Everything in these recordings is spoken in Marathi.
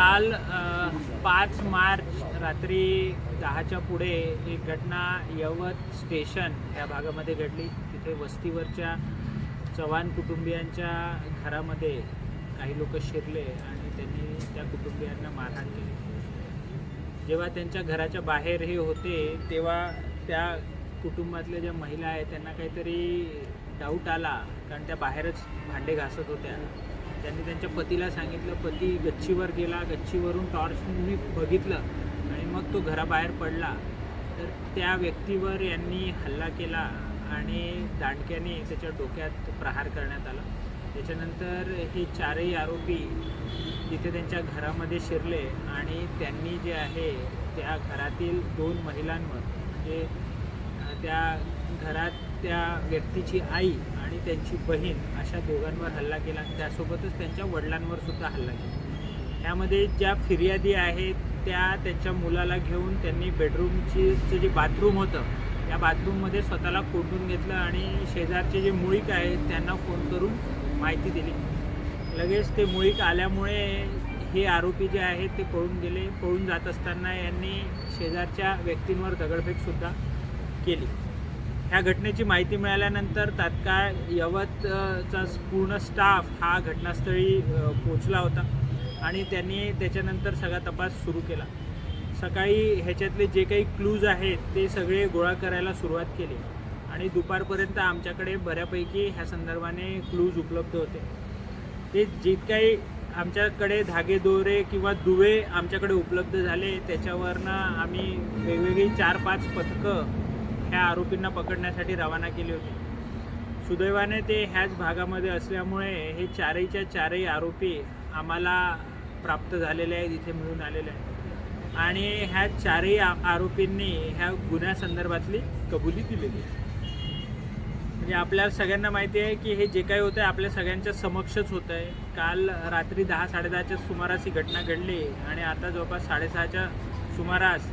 काल पाच मार्च रात्री दहाच्या पुढे एक घटना यवत स्टेशन या भागामध्ये घडली. तिथे वस्तीवरच्या चव्हाण कुटुंबियांच्या घरामध्ये काही लोक शिरले आणि त्यांनी त्या कुटुंबियांना मारहाण केली. जेव्हा त्यांच्या घराच्या बाहेर हे होते तेव्हा त्या कुटुंबातल्या ज्या महिला आहेत त्यांना काहीतरी डाऊट आला. कारण त्या बाहेरच भांडे घासत होत्या. त्यांनी त्यांच्या पतीला सांगितलं पती गच्चीवर गेला गच्चीवरून टॉर्चनी बघितलं आणि मग तो घराबाहेर पडला. तर त्या व्यक्तीवर यांनी हल्ला केला आणि दांडक्याने त्याच्या डोक्यात प्रहार करण्यात आला. त्याच्यानंतर हे चारही आरोपी तिथे त्यांच्या घरामध्ये शिरले आणि त्यांनी जे आहे त्या घरातील दोन महिलांवर म्हणजे त्या घरात त्या व्यक्तीची आई आणि त्यांची बहीण अशा दोघांवर हल्ला केला. त्यासोबतच त्यांच्या वडिलांवर सुद्धा हल्ला केला. त्यामध्ये ज्या फिर्यादी आहेत त्या त्यांच्या मुलाला घेऊन त्यांनी बेडरूमची जे बाथरूम होतं त्या बाथरूममध्ये स्वतःला कोंडून घेतलं आणि शेजारचे जे मुळीक आहेत त्यांना फोन करून माहिती दिली. लगेच ते मुळीक आल्यामुळे हे आरोपी जे आहेत ते पळून गेले. पळून जात असताना यांनी शेजारच्या व्यक्तींवर दगडफेकसुद्धा केली. ह्या घटनेची माहिती मिळाल्यानंतर तात्काळ यवतचा पूर्ण स्टाफ हा घटनास्थळी पोचला होता आणि त्यांनी त्याच्यानंतर सगळा तपास सुरू केला. सकाळी ह्याच्यातले जे काही क्लूज आहेत ते सगळे गोळा करायला सुरुवात केली आणि दुपारपर्यंत आमच्याकडे बऱ्यापैकी ह्या संदर्भाने क्लूज उपलब्ध होते. ते जे काही आमच्याकडे धागेदोरे किंवा दुवे आमच्याकडे उपलब्ध झाले त्याच्यावरनं आम्ही वेगवेगळी चार पाच पथकं ह्या आरोपींना पकडण्यासाठी रवाना केली होती. सुदैवाने ते ह्याच भागामध्ये असल्यामुळे हे चारहीच्या चारही आरोपी आम्हाला प्राप्त झालेले आहेत इथे मिळून आलेले आहेत. आणि ह्या चारही आरोपींनी ह्या गुन्ह्यासंदर्भातली कबुली दिलेली म्हणजे आपल्याला सगळ्यांना माहिती आहे की हे जे काही होतं आहे आपल्या सगळ्यांच्या समक्षच होतं आहे काल रात्री दहा साडेदहाच्या सुमारास ही घटना घडली आणि आता जवळपास साडेसहाच्या सुमारास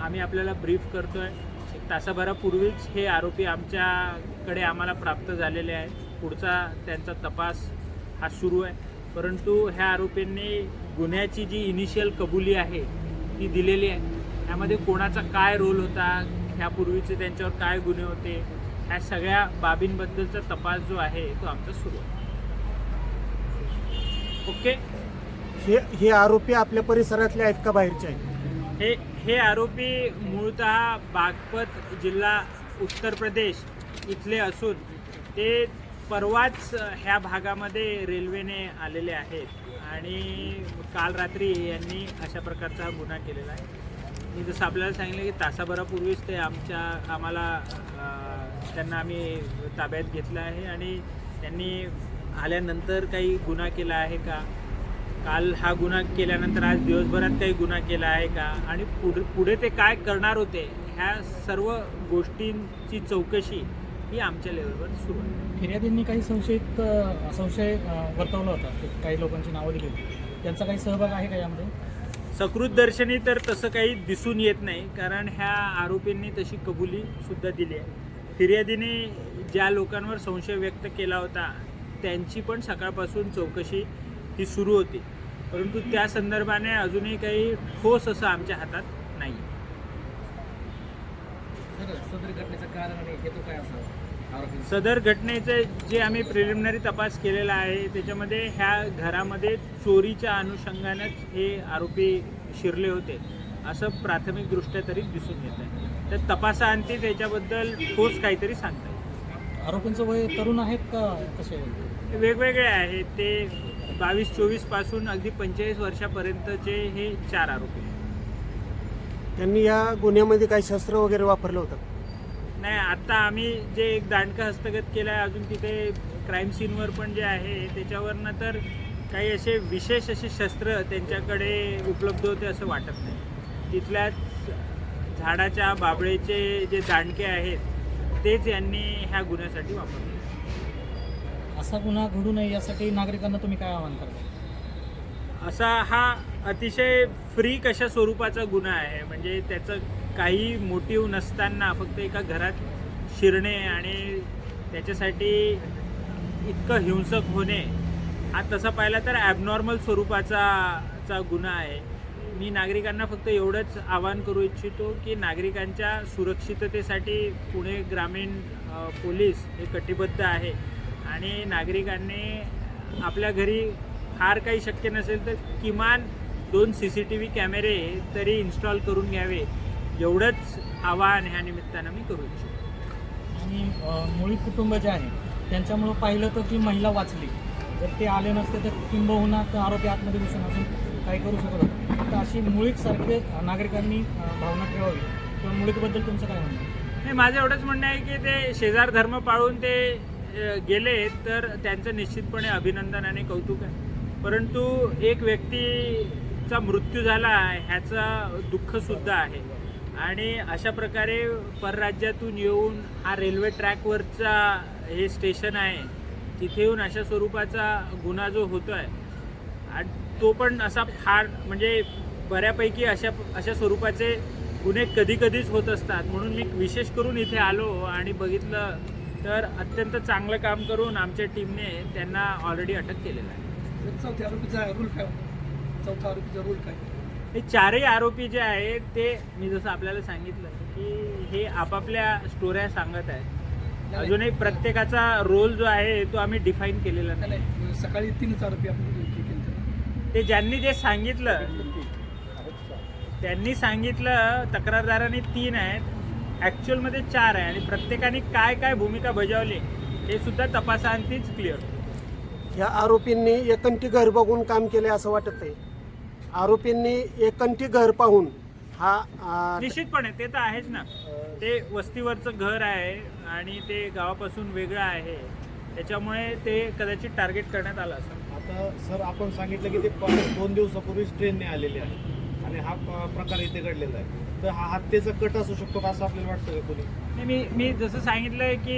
आम्ही आपल्याला ब्रीफ करतो आहे तासाभरापूर्वीच हे आरोपी आमच्याकडे आम्हाला प्राप्त झालेले आहेत. पुढचा त्यांचा तपास हा सुरू आहे. परंतु ह्या आरोपींनी गुन्ह्याची जी इनिशियल कबुली आहे ती दिलेली आहे. त्यामध्ये कोणाचा काय रोल होता ह्यापूर्वीचे त्यांच्यावर काय गुन्हे होते ह्या सगळ्या बाबींबद्दलचा तपास जो आहे तो आमचा सुरू आहे. ओके? हे हे आरोपी आपल्या परिसरातले आहेत का बाहेरचे आहेत? हे हे आरोपी मूळतः बागपत जिल्हा उत्तर प्रदेश इथले असून ते परवाच ह्या भागामध्ये रेल्वेने आलेले आहेत. आणि काल रात्री यांनी अशा प्रकारचा गुन्हा केलेला आहे. मी जसं आपल्याला सांगितलं की तासाभरापूर्वीच ते आमच्या आम्हाला त्यांना आम्ही ताब्यात घेतलं आहे आणि त्यांनी आल्यानंतर काही गुन्हा केला आहे का? काल हा गुन्हा केल्यानंतर आज दिवसभरात काही गुन्हा केला आहे का? आणि पुढे पुढे ते काय करणार होते? ह्या सर्व गोष्टींची चौकशी ही आमच्या लेवलवर सुरू आहे. फिर्यादींनी काही संशयित संशय वर्तवला होता? काही लोकांची नावं दिली होती. त्यांचा काही सहभाग आहे का यामध्ये? सकृत दर्शनी तर तसं काही दिसून येत नाही कारण ह्या आरोपींनी तशी कबुली सुद्धा दिली आहे. फिर्यादीने ज्या लोकांवर संशय व्यक्त केला होता त्यांची पण सकाळपासून चौकशी ही सुरू होती. परंतु त्या संदर्भाने अजूनही काही ठोस असं आमच्या हातात नाही सदर घटनेचं जे आम्ही प्रिलिमिनरी तपास केलेला आहे त्याच्यामध्ये ह्या घरामध्ये चोरीच्या अनुषंगानेच हे आरोपी शिरले होते असं प्राथमिकदृष्ट्या तरी दिसून येत आहे. तर तपासाअंती त्याच्याबद्दल ठोस काहीतरी सांगता येईल आरोपींचं वय तरुण आहेत का? कसे वेगवेगळे आहेत ते बावीस चोवीसपासून अगदी पंचेचाळीस वर्षापर्यंतचे हे चार आरोपी आहेत. त्यांनी या गुन्ह्यामध्ये काही शस्त्र वगैरे वापरलं होतं? नाही आता आम्ही जे एक दांडका हस्तगत केलं आहे अजून तिथे क्राईम सीनवर पण जे आहे त्याच्यावरनं तर काही असे विशेष असे शस्त्र त्यांच्याकडे उपलब्ध होते असं वाटत नाही. तिथल्याच झाडाच्या बाबळेचे जे दांडके आहेत तेच यांनी ह्या गुन्ह्यासाठी वापरले. असा गुन्हा घडू नये यासाठी नागरिकांना तुम्ही काय आवाहन करता? असा हा अतिशय फ्री कशा स्वरूपाचा गुन्हा आहे म्हणजे त्याचं काही मोटिव्ह नसताना फक्त एका घरात शिरणे आणि त्याच्यासाठी इतकं हिंसक होणे हा तसा पाहिला तर ॲबनॉर्मल स्वरूपाचा चा गुन्हा आहे. मी नागरिकांना फक्त एवढंच आवाहन करू इच्छितो की नागरिकांच्या सुरक्षिततेसाठी पुणे ग्रामीण पोलीस हे कटिबद्ध आहे. आणि नागरिकांनी आपल्या घरी फार काही शक्य नसेल तर किमान दोन सी सी टी व्ही कॅमेरे तरी इन्स्टॉल करून घ्यावे. एवढंच आवाहन ह्या निमित्तानं मी करू इच्छितो. आणि मुळी कुटुंब जे आहे त्यांच्यामुळं पाहिलं तर ती महिला वाचली. जर ते आले नसते तर किंबहुना तर आरोपी आतमध्ये घुसून अजून काही करू शकत होते. तर अशी मुळीक सारखे नागरिकांनी भावना ठेवावी. किंवा मुळीकबद्दल तुमचं काय म्हणणं? नाही माझं एवढंच म्हणणं आहे की ते शेजार धर्म पाळून ते गेले तर त्यांचं निश्चितपणे अभिनंदन आणि कौतुक आहे. परंतु एक व्यक्तीचा मृत्यू झाला ह्याचं दुःखसुद्धा आहे. आणि अशा प्रकारे परराज्यातून येऊन हा रेल्वे ट्रॅकवरचा हे स्टेशन आहे तिथे येऊन अशा स्वरूपाचा गुन्हा जो होतो आहे आणि तो पण असा फार म्हणजे बऱ्यापैकी अशा अशा स्वरूपाचे गुन्हे कधी कधीच होत असतात. म्हणून मी विशेष करून इथे आलो आणि बघितलं तर अत्यंत चांगलं काम करून आमच्या टीमने त्यांना ऑलरेडी अटक केलेलं आहे. चौथ्या आरोपीचा रूल काय चौथा आरोपीचा रूल काय हे चारही आरोपी जे आहेत ते मी जसं आपल्याला सांगितलं की हे आपापल्या स्टोऱ्या सांगत आहेत. अजूनही प्रत्येकाचा रोल जो आहे तो आम्ही डिफाईन केलेला नाही, सकाळी तीनच आरोपी आपण हे. ते ज्यांनी जे सांगितलं त्यांनी सांगितलं तक्रारदारांनी तीन आहेत. ॲक्च्युअलमध्ये चार आहे आणि प्रत्येकाने काय काय भूमिका बजावली हे सुद्धा तपासांतीच क्लिअर या आरोपींनी एकंटी घर बघून काम केले असं वाटत आहे. आरोपींनी एकंटी घर पाहून हा निश्चितपणे ते तर आहेच ना. ते वस्तीवरचं घर आहे आणि ते गावापासून वेगळं आहे. त्याच्यामुळे ते कदाचित टार्गेट करण्यात आलं असं आता सर आपण सांगितलं की ते दोन दिवसापूर्वीच ट्रेनने आलेले आहे आणि हा प्रकार इथे घडलेला आहे. तर हा हत्येचा कट असू शकतो का असं आपल्याला वाटतं का कोणी? मी मी जसं सांगितलं की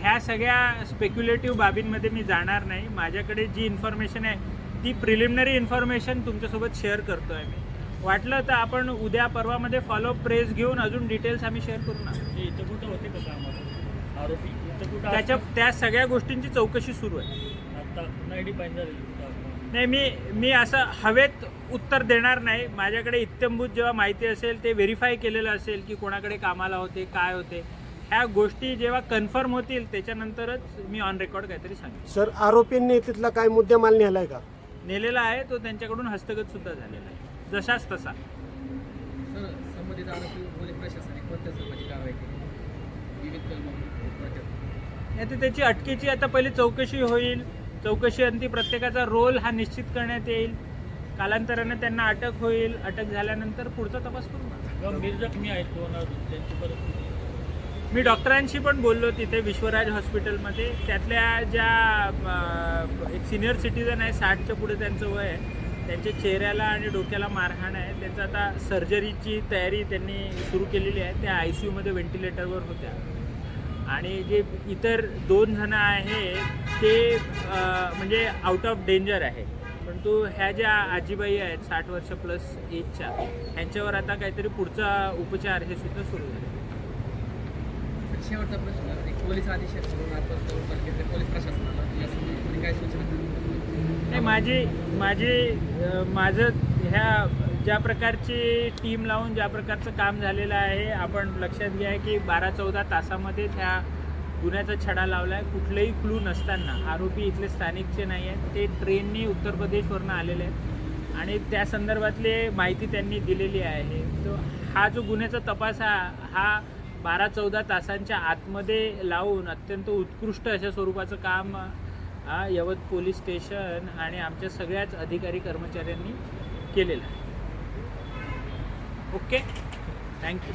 ह्या सगळ्या स्पेक्युलेटिव्ह बाबींमध्ये मी जाणार नाही. माझ्याकडे जी इन्फॉर्मेशन आहे ती प्रिलिमिनरी इन्फॉर्मेशन तुमच्यासोबत शेअर करतो आहे मी. वाटलं तर आपण उद्या परवामध्ये फॉलो प्रेस घेऊन अजून डिटेल्स आम्ही शेअर करू ना. म्हणजे इथं कुठं होते का कामाला आरोपी? इथं कुठं त्याच्या? त्या सगळ्या गोष्टींची चौकशी सुरू आहे. आता पुन्हा आयडी पाहिजे? नाही मी मी असं हवेत उत्तर देणार नाही. माझ्याकडे इत्यंभूत जेव्हा माहिती असेल ते व्हेरीफाय केलेलं असेल की कोणाकडे कामाला होते काय होते. ह्या गोष्टी जेव्हा कन्फर्म होतील त्याच्यानंतरच मी ऑन रेकॉर्ड काहीतरी सांगेन. सर आरोपींनी तिथला काय मुद्देमाल नेलाय का? नेलेला आहे तो त्यांच्याकडून हस्तगत सुद्धा झालेला आहे. जशाच तसा. सर संबंधित आरोपी पोलीस प्रशासनाने कोणत्या स्वरूपाची कारवाई केली विविध कलम आता त्याची अटकेची आता पहिली चौकशी होईल. चौकशी अंती प्रत्येकाचा रोल हा निश्चित करण्यात येईल. कालांतराने त्यांना अटक होईल. अटक झाल्यानंतर पुढचा तपास करू त्यांची परिस्थिती. मी डॉक्टरांशी पण बोललो तिथे विश्वराज हॉस्पिटलमध्ये. त्यातल्या ज्या एक सिनियर सिटीजन आहे साठच्या पुढे त्यांचं वय आहे. त्यांच्या चेहऱ्याला आणि डोक्याला मारहाण आहे. त्यांचं आता सर्जरीची तयारी त्यांनी सुरू केलेली आहे. त्या आय सी यूमध्ये व्हेंटिलेटरवर होत्या. आणि जे इतर दोन जण आहेत ते म्हणजे आउट ऑफ डेंजर आहे परंतु ह्या ज्या आजीबाई आहेत साठ वर्ष प्लस एजच्या ह्यांच्यावर आता काहीतरी पुढचा उपचार हे सुद्धा सुरू झाले शेवटचा प्रश्न एक पोलीस अधीक्षक प्रशासनाला काय सूचना? नाही माझी माझी माझं ह्या ज्या प्रकारची टीम लावून ज्या प्रकारचं काम झालेलं आहे आपण लक्षात घ्या की बारा चौदा तासामध्येच ह्या गुन्ह्याचा छडा लावला आहे कुठलंही क्लू नसताना आरोपी इथले स्थानिकचे नाही आहेत ते ट्रेननी उत्तर प्रदेशवरनं आलेले आहेत. आणि त्या संदर्भातले माहिती त्यांनी दिलेली आहे. तो हा जो गुन्ह्याचा तपास हा हा बारा चौदा तासांच्या आतमध्ये लावून अत्यंत उत्कृष्ट अशा स्वरूपाचं काम यवत पोलीस स्टेशन आणि आमच्या सगळ्याच अधिकारी कर्मचाऱ्यांनी केलेलं आहे. Okay thank you